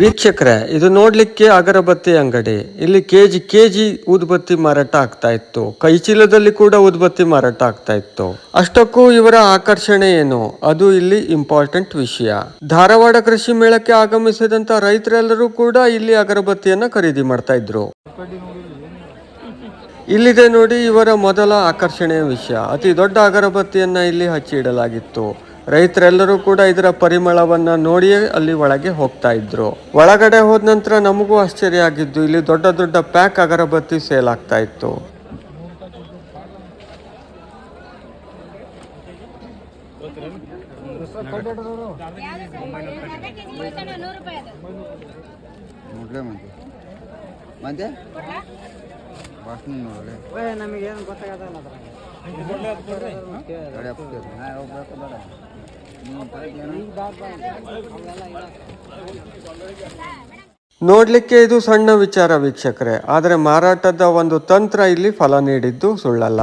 ವೀಕ್ಷಕರೇ, ಇದು ನೋಡ್ಲಿಕ್ಕೆ ಅಗರಬತ್ತಿ ಅಂಗಡಿ. ಇಲ್ಲಿ ಕೆಜಿ ಕೆಜಿ ಊದುಬತ್ತಿ ಮಾರಾಟ ಆಗ್ತಾ ಇತ್ತು. ಕೈ ಚೀಲದಲ್ಲಿ ಕೂಡ ಉದ್ಬತ್ತಿ ಮಾರಾಟ ಆಗ್ತಾ ಇತ್ತು. ಅಷ್ಟಕ್ಕೂ ಇವರ ಆಕರ್ಷಣೆ ಏನು? ಅದು ಇಲ್ಲಿ ಇಂಪಾರ್ಟೆಂಟ್ ವಿಷಯ. ಧಾರವಾಡ ಕೃಷಿ ಮೇಳಕ್ಕೆ ಆಗಮಿಸಿದಂತ ರೈತರೆಲ್ಲರೂ ಕೂಡ ಇಲ್ಲಿ ಅಗರಬತ್ತಿಯನ್ನ ಖರೀದಿ ಮಾಡ್ತಾ ಇದ್ರು. ಇಲ್ಲಿದೆ ನೋಡಿ ಇವರ ಮೊದಲ ಆಕರ್ಷಣೆಯ ವಿಷಯ. ಅತಿ ದೊಡ್ಡ ಅಗರಬತ್ತಿಯನ್ನ ಇಲ್ಲಿ ಹಚ್ಚಿ ಇಡಲಾಗಿತ್ತು. ರೈತರೆಲ್ಲರೂ ಕೂಡ ಇದರ ಪರಿಮಳವನ್ನ ನೋಡಿಯೇ ಅಲ್ಲಿ ಒಳಗೆ ಹೋಗ್ತಾ ಇದ್ರು. ಒಳಗಡೆ ಹೋದ ನಂತರ ನಮಗೂ ಆಶ್ಚರ್ಯ ಆಗಿದ್ದು ಇಲ್ಲಿ ದೊಡ್ಡ ದೊಡ್ಡ ಪ್ಯಾಕ್ ಅಗರಬತ್ತಿ ಸೇಲ್ ಆಗ್ತಾ ಇತ್ತು. ನಮಗೇನು ಗೊತ್ತಾಗಲ್ಲ ನೋಡ್ಲಿಕ್ಕೆ ಇದು ಸಣ್ಣ ವಿಚಾರ ವೀಕ್ಷಕರೇ ಆದರೆ ಮಾರಾಟದ ಒಂದು ತಂತ್ರ ಇಲ್ಲಿ ಫಲ ನೀಡಿದ್ದು ಸುಳ್ಳಲ್ಲ.